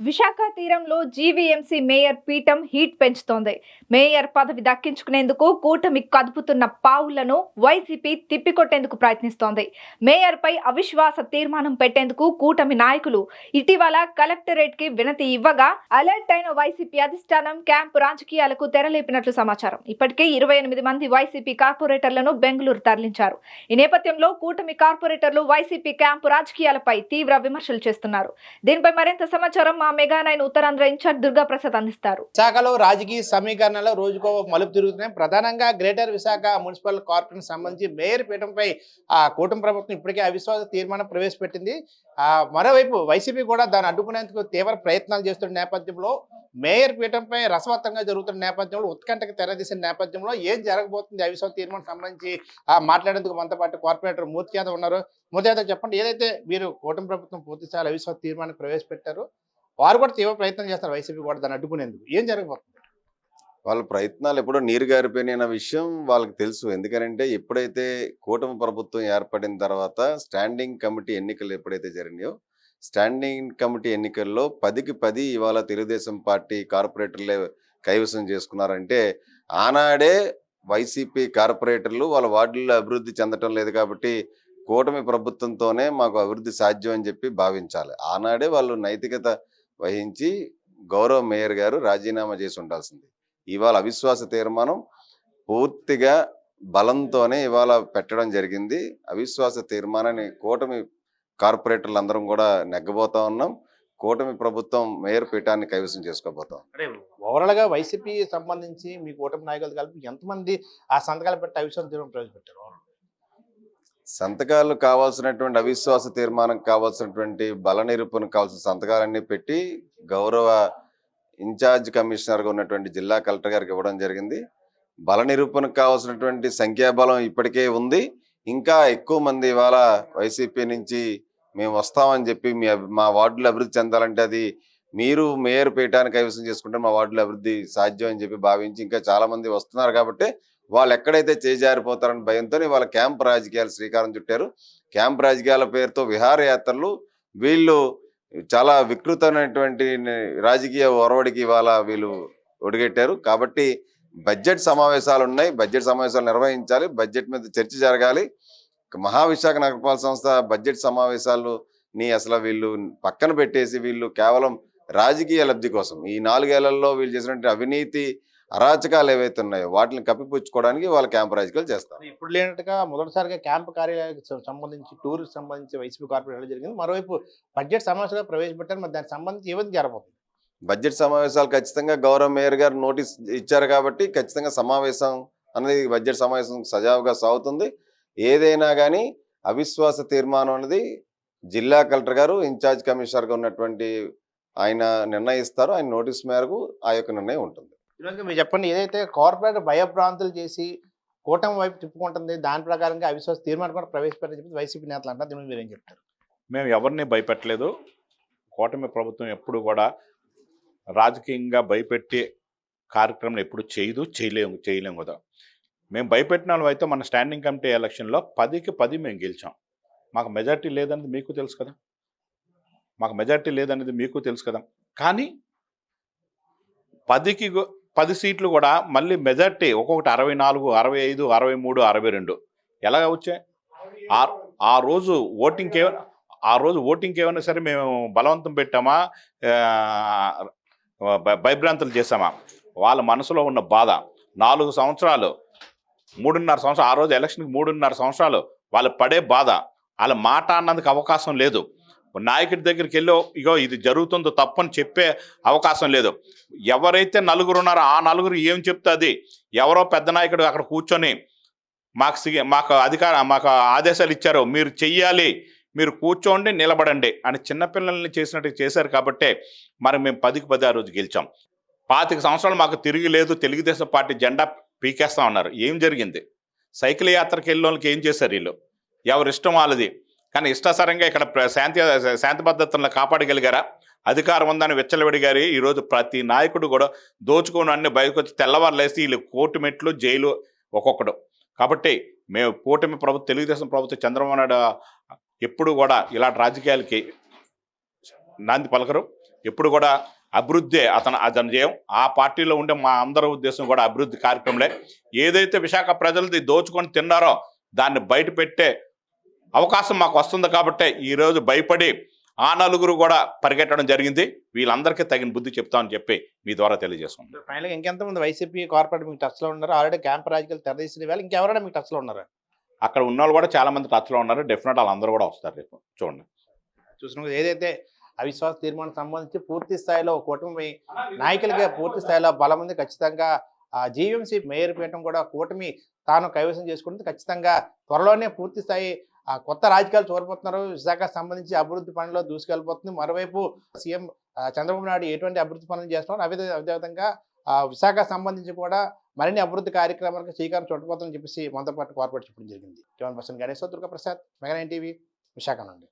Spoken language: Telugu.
విశాఖ తీరంలో జీవీఎంసీ మేయర్ పీఠం హీట్ పెంచుతోంది. మేయర్ పదవి దక్కించుకునేందుకు కూటమి కదుపుతున్న పావులను వైసీపీ తిప్పికొట్టేందుకు ప్రయత్నిస్తోంది. మేయర్పై అవిశ్వాస తీర్మానం పెట్టేందుకు కూటమి నాయకులు ఇటీవల కలెక్టరేట్కి వినతి ఇవ్వగా అలర్ట్ అయిన వైసీపీ అధిష్టానం క్యాంపు రాజకీయాలకు తెరలేపినట్లు సమాచారం. ఇప్పటికే ఇరవై ఎనిమిది మంది వైసీపీ కార్పొరేటర్లను బెంగళూరు తరలించారు. ఈ నేపథ్యంలో కూటమి కార్పొరేటర్లు వైసీపీ క్యాంపు రాజకీయాలపై తీవ్ర విమర్శలు చేస్తున్నారు. దీనిపై మరింత సమాచారం మా Mega nine Uttarandhra in charge Durga Prasad అందిస్తారు. విశాఖలో రాజకీయ సమీకరణలో రోజుకో మలుపు తిరుగుతున్నాయి. ప్రధానంగా గ్రేటర్ విశాఖ మున్సిపల్ కార్పొరేషన్ సంబంధించి మేయర్ పీఠంపై ఆ కూటమి ప్రభుత్వం ఇప్పటికే అవిశ్వాస తీర్మానం ప్రవేశపెట్టింది. ఆ మరోవైపు వైసీపీ కూడా దాన్ని అడ్డుకునేందుకు తీవ్ర ప్రయత్నాలు చేస్తున్న నేపథ్యంలో మేయర్ పీఠంపై రసవత్తంగా జరుగుతున్న నేపథ్యంలో ఉత్కంఠకు తెరదీసిన నేపథ్యంలో ఏం జరగబోతుంది? అవిశ్వాస తీర్మానం సంబంధించి ఆ మాట్లాడేందుకు మనతో పాటు కార్పొరేటర్ మూర్తి యాదవ్ ఉన్నారు. మూర్తి యాదవ్ చెప్పండి ఏదైతే మీరు కూటమి ప్రభుత్వం పూర్తిస్థాయి అవిశ్వాస తీర్మానం ప్రవేశపెట్టారు వారు కూడా తీవ్ర ప్రయత్నం చేస్తారు వైసీపీ కూడా దాన్ని అడ్డుకునేందుకు. ఏం జరగబోతుంది? వాళ్ళ ప్రయత్నాలు ఎప్పుడో నీరు గారిపోయిన విషయం వాళ్ళకి తెలుసు. ఎందుకంటే ఎప్పుడైతే కూటమి ప్రభుత్వం ఏర్పడిన తర్వాత స్టాండింగ్ కమిటీ ఎన్నికలు ఎప్పుడైతే జరిగినాయో స్టాండింగ్ కమిటీ ఎన్నికల్లో పదికి పది ఇవాళ తెలుగుదేశం పార్టీ కార్పొరేటర్లే కైవసం చేసుకున్నారంటే ఆనాడే వైసీపీ కార్పొరేటర్లు వాళ్ళ వార్డుల్లో అభివృద్ధి చెందటం లేదు కాబట్టి కూటమి ప్రభుత్వంతోనే మాకు అభివృద్ధి సాధ్యం అని చెప్పి భావించాలి. ఆనాడే వాళ్ళు నైతికత వహించి గౌరవ మేయర్ గారు రాజీనామా చేసి ఉండాల్సింది. ఇవాళ అవిశ్వాస తీర్మానం పూర్తిగా బలంతోనే ఇవాళ పెట్టడం జరిగింది. అవిశ్వాస తీర్మానాన్ని కూటమి కార్పొరేటర్లు అందరం కూడా నెగ్గబోతా ఉన్నాం. కూటమి ప్రభుత్వం మేయర్ పీఠాన్ని కైవసం చేసుకోబోతాం అంటే ఓవరాల్గా వైసీపీ సంబంధించి మీ కూటమి నాయకులు కలిపి ఎంతమంది ఆ సంతకాలు పెట్టి అవిశ్వాస తీర్మానం ప్రవేశపెట్టారు? సంతకాలు కావాల్సినటువంటి అవిశ్వాస తీర్మానం కావాల్సినటువంటి బల నిరూపణ కావాల్సిన సంతకాలన్నీ పెట్టి గౌరవ ఇన్ఛార్జ్ కమిషనర్గా ఉన్నటువంటి జిల్లా కలెక్టర్ గారికి ఇవ్వడం జరిగింది. బల నిరూపణకు కావాల్సినటువంటి సంఖ్యాబలం ఇప్పటికే ఉంది. ఇంకా ఎక్కువ మంది ఇవాళ వైసీపీ నుంచి మేము వస్తామని చెప్పి మీ మా వార్డులు అభివృద్ధి చెందాలంటే అది మీరు మేయర్ పీఠాన్ని కైవసం చేసుకుంటే మా వార్డులు అభివృద్ధి సాధ్యం అని చెప్పి భావించి ఇంకా చాలామంది వస్తున్నారు కాబట్టి వాళ్ళు ఎక్కడైతే చేజారిపోతారని భయంతో వాళ్ళ క్యాంప్ రాజకీయాలు శ్రీకారం చుట్టారు. క్యాంప్ రాజకీయాల పేరుతో విహారయాత్రలు వీళ్ళు చాలా వికృతమైనటువంటి రాజకీయ ఒరవడికి ఇవాళ వీళ్ళు ఒడిగట్టారు. కాబట్టి బడ్జెట్ సమావేశాలు ఉన్నాయి. బడ్జెట్ సమావేశాలు నిర్వహించాలి. బడ్జెట్ మీద చర్చ జరగాలి. మహావిశాఖ నగరపాలక సంస్థ బడ్జెట్ సమావేశాలుని అసలు వీళ్ళు పక్కన పెట్టేసి వీళ్ళు కేవలం రాజకీయ లబ్ధి కోసం ఈ నాలుగేళ్ళలో వీళ్ళు చేసినటువంటి అవినీతి అరాచకాలు ఏవైతే ఉన్నాయో వాటిని కప్పిపుచ్చుకోవడానికి వాళ్ళ క్యాంప్ రాజకీయాలు చేస్తారు. ఇప్పుడు లేనట్టుగా మొదటిసారిగా క్యాంపు కార్యాలయానికి సం- సంబంధించి టూర్ సంబంధించి వైసీపీ కార్పొరేట్ జరిగింది. మరోవైపు బడ్జెట్ సమావేశాలు ప్రవేశపెట్టారు. మరి దానికి సంబంధించి ఏమైంది జరగబోతుంది బడ్జెట్ సమావేశాలు ఖచ్చితంగా గౌరవ మేయర్ గారు నోటీస్ ఇచ్చారు కాబట్టి ఖచ్చితంగా సమావేశం అనేది బడ్జెట్ సమావేశం సజావుగా సాగుతుంది. ఏదైనా కానీ అవిశ్వాస తీర్మానం అనేది జిల్లా కలెక్టర్ గారు ఇన్ఛార్జ్ కమిషనర్గా ఉన్నటువంటి ఆయన నిర్ణయిస్తారు. ఆయన నోటీస్ మేరకు ఆ యొక్క నిర్ణయం ఉంటుంది. ఈరోజు మీరు చెప్పండి ఏదైతే కార్పొరేట్ భయభ్రాంతులు చేసి కూటమి వైపు తిప్పుకుంటుంది దాని ప్రకారంగా అవిశ్వాస తీర్మానం కూడా ప్రవేశపెట్టని చెప్పి వైసీపీ నేతలు అంటారు దీని మీరు ఏం చెప్తారు? మేము ఎవరిని భయపెట్టలేదు. కూటమి ప్రభుత్వం ఎప్పుడు కూడా రాజకీయంగా భయపెట్టే కార్యక్రమం ఎప్పుడు చేయదు చేయలేము చేయలేము కదా. మేము భయపెట్టిన వాళ్ళైతే అయితే మన స్టాండింగ్ కమిటీ ఎలక్షన్లో పదికి పది మేము గెలిచాం. మాకు మెజార్టీ లేదనేది మీకు తెలుసు కదా. మాకు మెజార్టీ లేదనేది మీకు తెలుసు కదా. కానీ పదికి పది సీట్లు కూడా మళ్ళీ మెజార్టీ ఒక్కొక్కటి అరవై నాలుగు అరవై ఐదు అరవై మూడు అరవై రెండు. ఎలాగ వచ్చాయి ఆ రోజు ఓటింగ్కి ఏమైనా ఆ రోజు ఓటింగ్కి ఏమైనా సరే మేము బలవంతం పెట్టామా? భయభ్రాంతులు చేసామా వాళ్ళ మనసులో ఉన్న బాధ. నాలుగు సంవత్సరాలు మూడున్నర సంవత్సరాలు ఆ రోజు ఎలక్షన్కి మూడున్నర సంవత్సరాలు వాళ్ళు పడే బాధ. వాళ్ళ మాట అన్నందుకు అవకాశం లేదు. నాయకుడి దగ్గరికి వెళ్ళి ఇగో ఇది జరుగుతుందో తప్పని చెప్పే అవకాశం లేదు. ఎవరైతే నలుగురు ఉన్నారో ఆ నలుగురు ఏం చెప్తుంది ఎవరో పెద్ద నాయకుడు అక్కడ కూర్చొని మాకు మాకు అధికార మాకు ఆదేశాలు ఇచ్చారు. మీరు చెయ్యాలి. మీరు కూర్చోండి నిలబడండి అని చిన్నపిల్లల్ని చేసినట్టు చేశారు కాబట్టే మరి మేము పదికి పది ఆ రోజు గెలిచాం. పాతిక సంవత్సరాలు మాకు తిరిగి లేదు. తెలుగుదేశం పార్టీ జెండా పీకేస్తా ఉన్నారు. ఏం జరిగింది? సైకిల్ యాత్రకి వెళ్ళిన వాళ్ళకి ఏం చేశారు వీళ్ళు? ఎవరిష్టం వాళ్ళది? కానీ ఇష్టాసరంగా ఇక్కడ ప్ర- శాంతి శాంతి భద్రతలను కాపాడగలిగారా? అధికారం ఉందని వెచ్చలవిడిగారి ఈరోజు ప్రతి నాయకుడు కూడా దోచుకొని అన్ని బయటకు వచ్చి వీళ్ళు కోర్టు మెట్లు జైలు ఒక్కొక్కడు. కాబట్టి మేము కూటమి ప్రభుత్వం తెలుగుదేశం ప్రభుత్వం చంద్రబాబు నాయుడు ఎప్పుడు కూడా ఇలాంటి రాజకీయాలకి నాంది పలకరు. ఎప్పుడు కూడా అభివృద్ధి అతను అతను చేయం. ఆ పార్టీలో ఉండే మా అందరి ఉద్దేశం కూడా అభివృద్ధి కార్యక్రమలే. ఏదైతే విశాఖ ప్రజలది దోచుకొని తిన్నారో దాన్ని బయట పెట్టే అవకాశం మాకు వస్తుంది కాబట్టి ఈరోజు భయపడి ఆ నలుగురు కూడా పరిగెట్టడం జరిగింది. వీళ్ళందరికీ తగిన బుద్ధి చెప్తామని చెప్పి మీ ద్వారా తెలియజేసుకుంటాం ఫైనల్గా ఇంకెంతమంది వైసీపీ కార్పొరేట్ మీకు టచ్లో ఉన్నారు? ఆల్రెడీ క్యాంప్ రాజకీయాలు తెరదీసిన వేళ ఇంకెవరైనా మీకు టచ్లో ఉన్నారు? అక్కడ ఉన్న వాళ్ళు కూడా చాలా మంది టచ్లో ఉన్నారు. డెఫినెట్ వాళ్ళందరూ కూడా వస్తారు రేపు. చూడండి. చూసిన ఏదైతే అవిశ్వాస తీర్మానం సంబంధించి పూర్తి స్థాయిలో కూటమి నాయకులుగా పూర్తి స్థాయిలో బలం ఉంది. ఖచ్చితంగా ఆ జీవీఎంసీ మేయర్ పీఠం కూడా కూటమి తాను కైవసం చేసుకుంటుంది. ఖచ్చితంగా త్వరలోనే పూర్తి స్థాయి ఆ కొత్త రాజకీయాలు చూడబోతున్నారు విశాఖ సంబంధించి అభివృద్ధి పనుల్లో దూసుకెళ్ళిపోతుంది. మరోవైపు సీఎం చంద్రబాబు నాయుడు ఎటువంటి అభివృద్ధి పనులు చేస్తున్నారు అదే అదేవిధంగా ఆ, విశాఖ సంబంధించి కూడా మరిన్ని అభివృద్ధి కార్యక్రమాలకు శ్రీకారం చుట్టబోతుందని చెప్పేసి మనతో పాటు కార్పొరేట్ చెప్పడం జరిగింది. Zone person Ganeshwar Durga Prasad Mega nine TV Visakha నుండి.